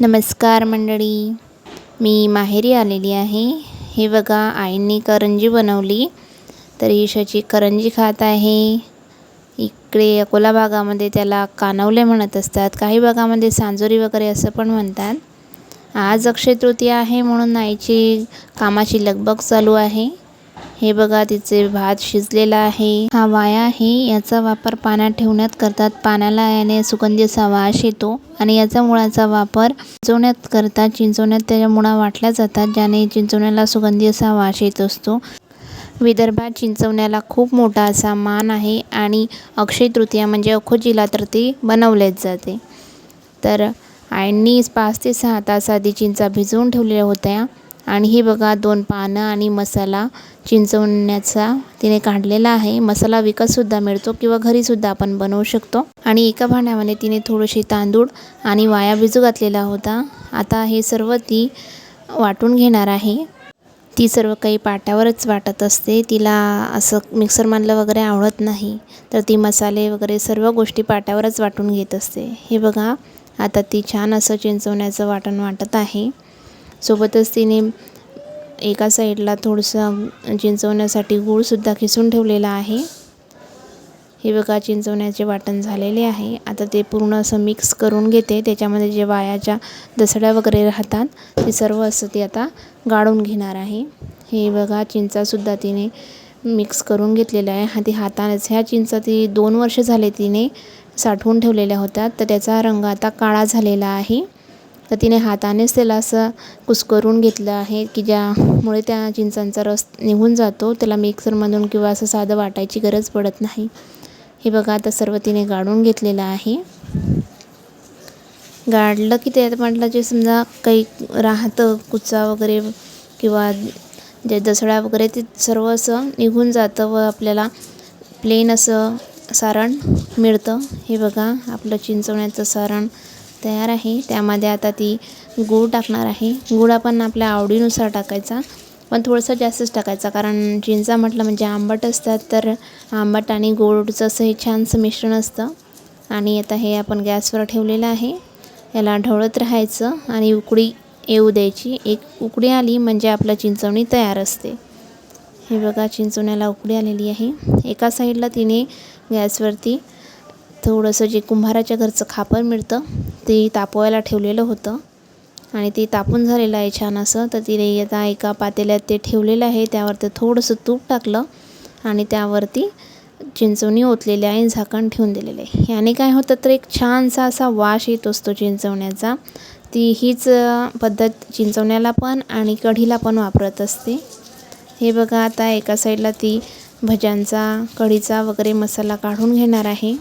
नमस्कार मंडळी. मी माहेरी आलेली आहे. हे बघा आईंनी करंजी बनवली. तर ईशाची करंजी खात आहे. इकडे अकोला भागामध्ये त्याला कानवले म्हणत असतात. काही भागामध्ये सांजोरी वगैरे असं पण म्हणतात. आज अक्षय तृतीया आहे म्हणून आईची कामाची लगबग चालू आहे. हे बघा तिचे भात शिजलेला आहे. हा वाया आहे. याचा वापर पाण्यात ठेवण्यात करतात. पाण्याला याने सुगंधी असा वास येतो आणि याचा मुळाचा वापर चिंचवण्यात करतात. चिंचवण्यात त्याच्या मुळा वाटल्या जातात ज्याने चिंचवण्याला सुगंधी असा वास येत असतो. विदर्भात चिंचवण्याला खूप मोठा असा मान आहे आणि अक्षय तृतीया म्हणजे अखोजीला तर ती बनवलेच जाते. तर आईंनी पाच ते सहा तास आधी चिंचा भिजवून ठेवलेल्या होत्या. आणि हे बघा दोन पानं आणि मसाला चिंचवण्याचा तिने काढलेला आहे. मसाला विकतसुद्धा मिळतो किंवा घरीसुद्धा आपण बनवू शकतो. आणि एका भांड्यामध्ये तिने थोडेसे तांदूळ आणि वाया भिजू घातलेला होता. आता हे सर्व ती वाटून घेणार आहे. ती सर्व काही पाट्यावरच वाटत असते. तिला असं मिक्सर मानलं वगैरे आवडत नाही. तर ती मसाले वगैरे सर्व गोष्टी पाट्यावरच वाटून घेत असते. हे बघा आता ती छान असं चिंचवण्याचं वाटण वाटत आहे. सोबतच तिने एका साईडला थोडंसं चिंचवण्यासाठी गूळसुद्धा खिसून ठेवलेला आहे. हे बघा चिंचवण्याचे वाटण झालेले आहे. आता ते पूर्ण असं मिक्स करून घेते. त्याच्यामध्ये जे वायाच्या दसड्या वगैरे राहतात ते सर्व असं ते आता गाळून घेणार आहे. हे बघा चिंचासुद्धा तिने मिक्स करून घेतलेला आहे. हा ती हातानेच ह्या चिंचा ती दोन वर्ष झाले तिने साठवून ठेवलेल्या होत्या. तर त्याचा रंग आता काळा झालेला आहे. तर तिने हातानेच त्याला असं कुस्करून घेतलं आहे की ज्यामुळे त्या चिंचांचा रस निघून जातो. त्याला मिक्सरमधून किंवा असं साधं वाटायची गरज पडत नाही. हे बघा आता सर्व तिने गाळून घेतलेलं आहे. गाळलं की त्यात म्हटलं जे समजा काही राहतं कुचा वगैरे किंवा जे दसडा वगैरे ते सर्व असं निघून जातं व आपल्याला प्लेन असं सारण मिळतं. हे बघा आपलं चिंचवण्याचं सारण तयार आहे. त्यामध्ये आता ती गूळ टाकणार आहे. गूळ आपण आपल्या आवडीनुसार टाकायचा. पण थोडंसं जास्तच टाकायचा. कारण चिंचा म्हटलं म्हणजे आंबट असतात तर आंबट आणि गोडचं असं हे छानसं मिश्रण असतं. आणि आता हे आपण गॅसवर ठेवलेलं आहे. याला ढवळत राहायचं आणि उकडी येऊ द्यायची. एक उकडी आली म्हणजे आपलं चिंचवणी तयार असते. हे बघा चिंचवण्याला उकडी आलेली आहे. एका साईडला तिने गॅसवरती थोडंसं जे कुंभाराच्या घरचं खापर मिळतं ते तापवायला ठेवलेलं होतं. आणि ते तापून झालेलं आहे छान असं. तर तिने आता एका पातेल्यात ते ठेवलेलं आहे. त्यावर थोडंसं तूप टाकलं. आणि त्यावरती चिंचवणी ओतलेली आहे झाकण ठेवून दिलेलं आहे. याने काय होतं तर एक छानसा असा वास येत असतो चिंचवण्याचा. ती हीच पद्धत चिंचवण्याला पण आणि कढीला पण वापरत असते. हे बघा आता एका साईडला ती भज्यांचा कढीचा वगैरे मसाला काढून घेणार आहे.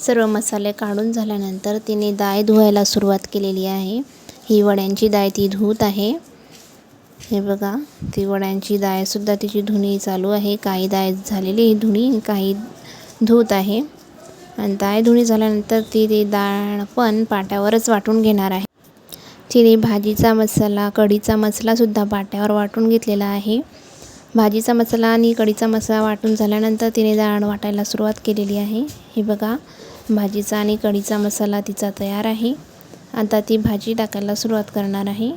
सर्व मसाले काढून झाल्यानंतर तिने दाय धुवायला सुरुवात केलेली आहे. ही वड्यांची दाय ती धुत आहे. हे बघा ती वड्यांची दायसुद्धा तिची धुणी चालू आहे. काही दाय झालेली ही धुणी काही धूत आहे. आणि डाळ धुणी झाल्यानंतर ती ती डाळ पण पाट्यावरच वाटून घेणार आहे. तिने भाजीचा मसाला कढीचा मसालासुद्धा पाट्यावर वाटून घेतलेला आहे. भाजीचा मसाला आणि कढीचा मसाला वाटून झाल्यानंतर तिने डाळ वाटायला सुरुवात केलेली आहे. हे बघा भाजीचा आणि कढीचा मसाला तिचा तयार आहे. आता ती भाजी टाकायला सुरुवात करणार आहे.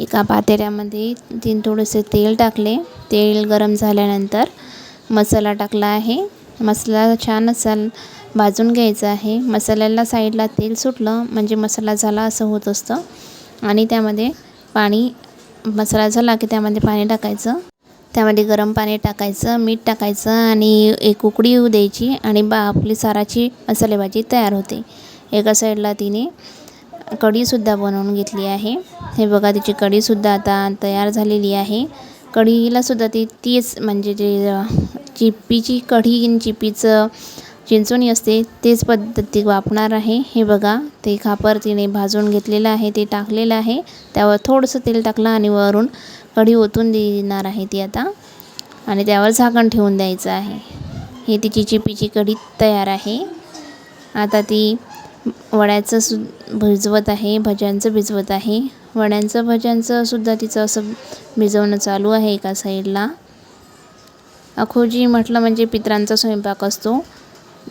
एका पातेऱ्यामध्ये तीन थोडेसे तेल टाकले. तेल गरम झाल्यानंतर मसाला टाकला आहे. मसाला छान असा भाजून घ्यायचा आहे. मसाल्याला साईडला तेल सुटलं म्हणजे मसाला झाला असं होत असतं. आणि त्यामध्ये पाणी मसाला झाला की त्यामध्ये पाणी टाकायचं. त्यामध्ये गरम पाणी टाकायचं मीठ टाकायचं आणि एक उकडी येऊ द्यायची आणि बा आपली साराची मसालेभाजी तयार होते. एका साईडला तिने कढीसुद्धा बनवून घेतली आहे. हे बघा तिची कढीसुद्धा आता तयार झालेली आहे. कढीलासुद्धा ती तीच म्हणजे जे चिप्पीची कढी आणि चिप्पीचं चिंचोणी असते तेच पद्धती वापरणार आहे. हे बघा ते खापर तिने भाजून घेतलेलं आहे ते टाकलेलं आहे. त्यावर थोडंसं तेल टाकलं आणि वरून कढी ओतून देणार आहे ती आता. आणि त्यावर झाकण ठेवून द्यायचं आहे. हे तिची चिपीची कढी तयार आहे. आता ती वड्याचं सु भिजवत आहे भज्यांचं भिजवत आहे. वड्यांचं भज्यांचं सुद्धा तिचं असं भिजवणं चालू आहे एका साईडला. अखोजी म्हटलं म्हणजे पित्रांचा स्वयंपाक असतो.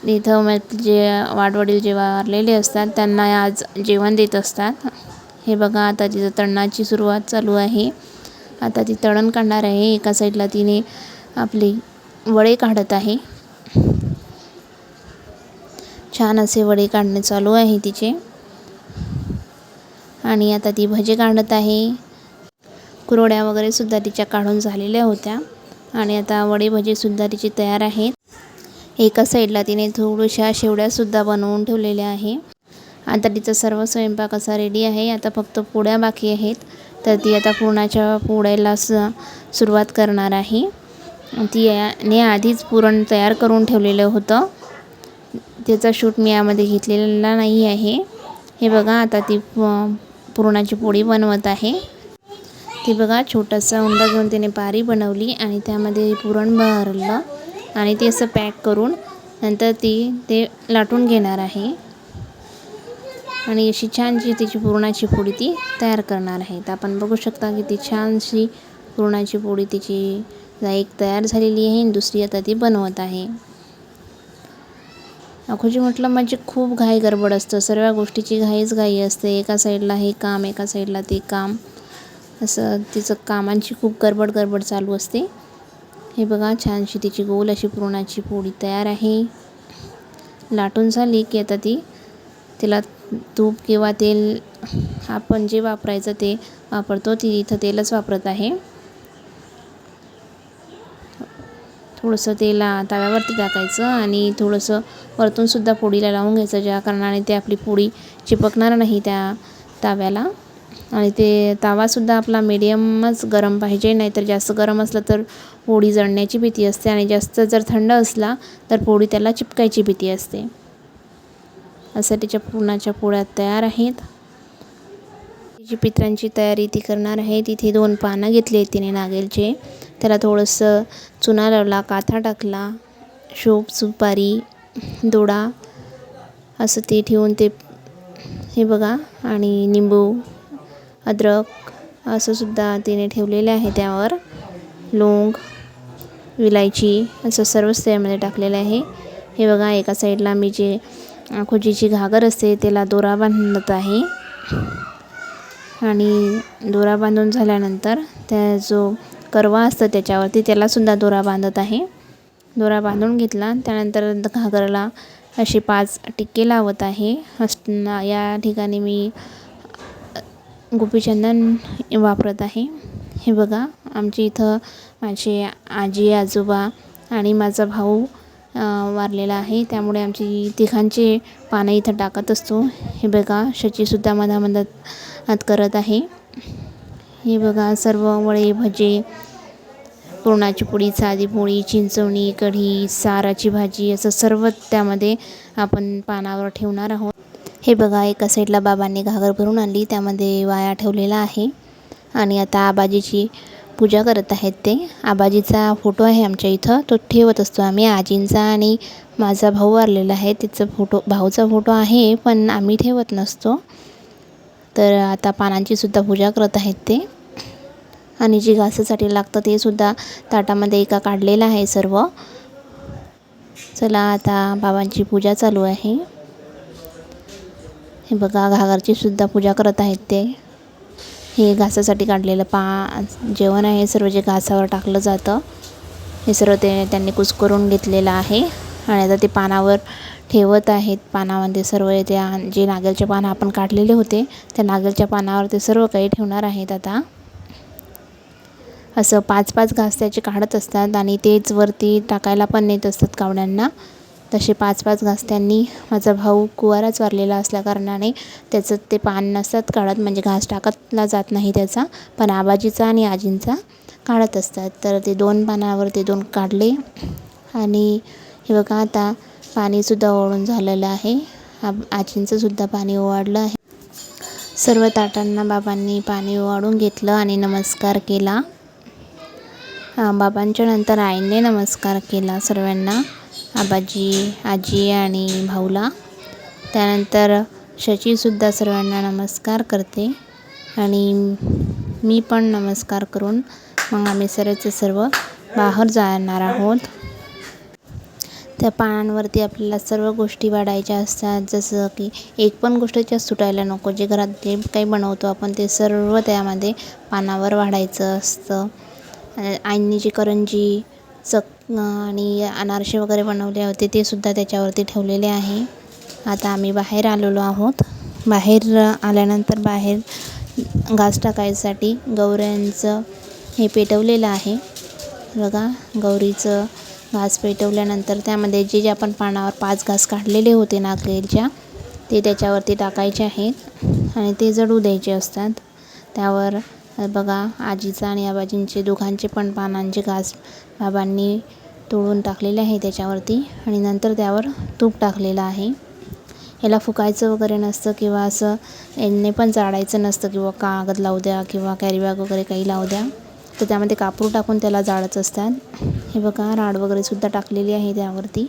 इथं मग जे वाडवडील जे वारलेले असतात त्यांना आज जेवण देत असतात. हे बघा आता तिथं तळणाची सुरुवात चालू आहे. आता ती तळण काढणार आहे. एका साईडला तिने आपली वडे काढत आहे. छान असे वडे काढणे चालू आहे तिचे. आणि आता ती भजे काढत आहे. कुरवड्या वगैरे सुद्धा तिच्या काढून झालेल्या होत्या. आणि आता वडे भजेसुद्धा तिचे तयार आहेत. एका साईडला तिने थोड्याशा शेवड्यासुद्धा बनवून ठेवलेल्या आहे. आता तिचा सर्व स्वयंपाक असा रेडी आहे. आता फक्त पोळ्या बाकी आहेत. तर ती आता पुरणाच्या पोळ्याला स सुरुवात करणार आहे. ती याने आधीच पुरण तयार करून ठेवलेलं होतं. त्याचा शूट मी यामध्ये घेतलेला नाही आहे. हे बघा आता ती प- पुरणाची पोळी बनवत आहे. ती बघा छोटासा उंडा घेऊन तिने पारी बनवली आणि त्यामध्ये पुरण भरलं. आणि ते असं पॅक करून नंतर ती ते लाटून घेणार आहे. आणि अशी छानशी तिची पुरणाची पोळी ती तयार करणार आहे. तर आपण बघू शकता की ती छानशी पुरणाची पोळी तिची एक तयार झालेली आहे आणि दुसरी आता ती बनवत आहे. अखोजी म्हटलं म्हणजे खूप घाई गडबड असतं. सर्व गोष्टीची घाईच घाई असते. एका साईडला हे काम एका साईडला ते काम. असं तिचं कामांची खूप गडबड गडबड चालू असते. हे बघा छानशी तिची गोल अशी पुरणाची पोळी तयार आहे. लाटून झाली की आता ती तिला तूप किंवा तेल आपण जे वापरायचं ते वापरतो. ती इथं तेलच वापरत आहे. थोडंसं तेला तव्यावरती टाकायचं आणि थोडंसं वरतूनसुद्धा पोळीला लावून घ्यायचं ज्या कारणाने ते आपली पोळी चिपकणार नाही त्या तव्याला. आणि ते तवासुद्धा आपला मिडियमच गरम पाहिजे नाहीतर जास्त गरम असलं तर पोळी जळण्याची भीती असते आणि जास्त जर थंड असला तर पोळी त्याला चिपकायची भीती असते. असं तिच्या पुरणाच्या पोळ्या तयार आहेत. जी पित्रांची तयारी ती करणार आहे. तिथे दोन पानं घेतली आहेत तिने नागेलचे. त्याला थोडंसं चुना लावला काथा टाकला शोप सुपारी दोडा असं ते ठेवून ते हे बघा आणि निंबू अद्रक असं सुद्धा तिने ठेवलेले आहे त्यावर. लोंग विलायची असं सर्वच त्यामध्ये टाकलेलं आहे. हे बघा एका साईडला मी जे खोजीची घागर असते त्याला दोरा बांधत आहे. आणि दोरा बांधून झाल्यानंतर त्या जो करवा असतं त्याच्यावरती त्यालासुद्धा दोरा बांधत आहे. दोरा बांधून घेतला त्यानंतर घागरला असे पाच टिक्के लावत आहे. असं या ठिकाणी मी गोपीचंदन वापरत आहे. हे बघा आमच्या इथं माझे आजी आजोबा आणि माझा भाऊ वारलेला आहे. त्यामुळे आमची तिघांचे पानं इथं टाकत असतो. हे बघा शचीसुद्धा मधा मदत करत आहे. हे बघा सर्व वडे भजे पुरणाची पोळी साधी पोळी चिंचवणी कढी साराची भाजी असं सर्व त्यामध्ये आपण पानावर ठेवणार आहोत. हे बघा एका साईडला बाबांनी घागर भरून आणली त्यामध्ये वाया ठेवलेला आहे. आणि आता आबाजीची पूजा करत आहेत ते. आबाजीचा फोटो आहे आमच्या इथं. तो ठेवत असतो आम्ही. आजींचा आणि माझा भाऊ वारलेला आहे. तिचं फोटो भाऊचा फोटो आहे पण आम्ही ठेवत नसतो. तर आता पानांची सुद्धा पूजा करत आहेत ते. आणि जी घासासाठी लागतं ते सुद्धा ताटामध्ये एका काढलेलं आहे सर्व. चला आता बाबांची पूजा चालू आहे. हे बघा घागरची सुद्धा पूजा करत आहेत ते. हे घासासाठी काढलेलं पा जेवण आहे सर्व जे घासावर टाकलं जातं हे सर्व ते त्यांनी कुस्करून घेतलेलं आहे. आणि आता ते पानावर ठेवत आहेत. पानामध्ये सर्व ते जे नागेलचे पानं आपण काढलेले होते त्या नागेलच्या पानावर ते सर्व काही ठेवणार आहेत आता. असं पाच पाच घास त्याचे काढत असतात आणि तेच वरती टाकायला पण नेत असतात कावड्यांना. तसे पाच पाच घास त्यांनी माझा भाऊ कुवाराच वारलेला असल्याकारणाने त्याचं ते पान नसतात काढत म्हणजे घास टाकतला जात नाही त्याचा पण आबाजीचा आणि आजींचा काढत असतात. तर ते दोन पानावर ते दोन काढले. आणि हे बघा आता पाणीसुद्धा ओळून झालेलं आहे. आब आजींचंसुद्धा पाणी ओवाळलं आहे. सर्व ताटांना बाबांनी पाणी ओवाळून घेतलं आणि नमस्कार केला. बाबांच्या नंतर आईने नमस्कार केला सर्वांना. आबाजी आजी आणि भाऊला. त्यानंतर शचीसुद्धा सर्वांना नमस्कार करते. आणि मी पण नमस्कार करून मग आम्ही सर्वचे सर्व बाहेर जाणार आहोत. त्या पानांवरती आपल्याला सर्व गोष्टी वाढायच्या असतात. जसं की एक पण गोष्ट जास्त सुटायला नको. जे घरात जे काही बनवतो आपण ते सर्व त्यामध्ये पानावर वाढायचं असतं. आईंनी जी करंजी चक आणि अनारसे वगैरे बनवले होते ते सुद्धा त्याच्यावरती ठेवलेले आहे. आता आम्ही बाहेर आलेलो आहोत. बाहेर आल्यानंतर बाहेर घास टाकायसाठी गौऱ्यांचं हे पेटवलेलं आहे. बघा गौरीचं घास पेटवल्यानंतर त्यामध्ये जे जे आपण पानावर पाच घास काढलेले होते नागरेलच्या ते त्याच्यावरती टाकायचे आहेत आणि ते जडू द्यायचे असतात. त्यावर बघा आजीचा आणि आबाजींचे दोघांचे पण पानांचे घास बाबांनी तोडून टाकलेले आहे त्याच्यावरती आणि नंतर त्यावर तूप टाकलेलं आहे. याला फुकायचं वगैरे नसतं किंवा असं यांनी पण जाळायचं नसतं किंवा कागद लावू द्या किंवा कॅरीबॅग वगैरे काही लावू द्या. तर त्यामध्ये कापूर टाकून त्याला जाळच असतात. हे बघा राड वगैरेसुद्धा टाकलेली आहे त्यावरती.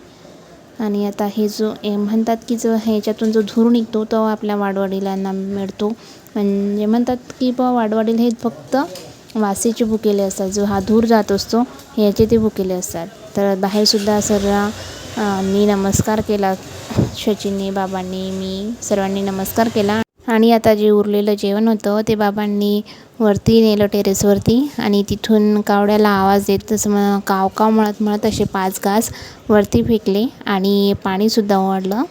आणि आता हे जो म्हणतात की जो ह्याच्यातून जो धूर निघतो तो आपल्या वाडवडिलांना मिळतो. म्हणजे म्हणतात की बा वाडवडील हे फक्त वासेचे भुकेले असतात. जो हा धूर जात असतो ह्याचे ते भुकेले असतात. तर बाहेरसुद्धा सर्व मी नमस्कार केला. शचींनी बाबांनी मी सर्वांनी नमस्कार केला. आणि आता जे उरलेलं जेवण होतं ते बाबांनी वरती नेलं टेरेसवरती. आणि तिथून कावड्याला आवाज देत तसं मग काव काव म्हणत म्हणत असे पाच घास वरती फेकले आणि पाणीसुद्धा ओढलं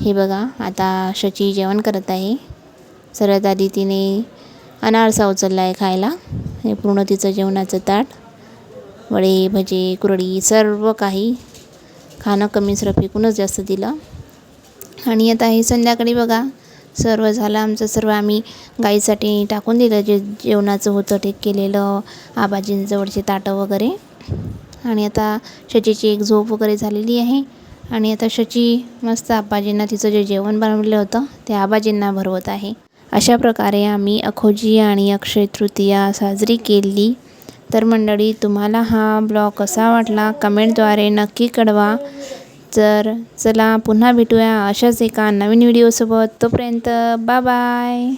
हे बघा आता शची जेवण करत आहे. सर्वात आधी तिने अनारसा उचलला आहे खायला. हे पूर्ण तिचं जेवणाचं ताट. वडे भजे कुरडी सर्व काही खाणं कमी सरं फेकूनच जास्त दिलं. आणि आता हे संध्याकाळी बघा सर्व झालं आमचं सर्व आम्ही गाईसाठी टाकून दिलं जे जेवणाचं होतं ते केलेलं आबाजींजवळचे ताटं वगैरे. आणि आता शचीची एक झोप वगैरे झालेली आहे. आणि आता शची मस्त आबाजींना तिचं जे जेवण बनवलेलं होतं ते आबाजींना भरवत आहे. अशा प्रकारे आम्ही अखोजी आणि अक्षय तृतीया साजरी केली. तर मंडळी तुम्हाला हा ब्लॉग कसा वाटला कमेंटद्वारे नक्की कळवा. तर चला पुन्हा भेटूया अशाच एका नवीन व्हिडिओसोबत. तोपर्यंत बा बाय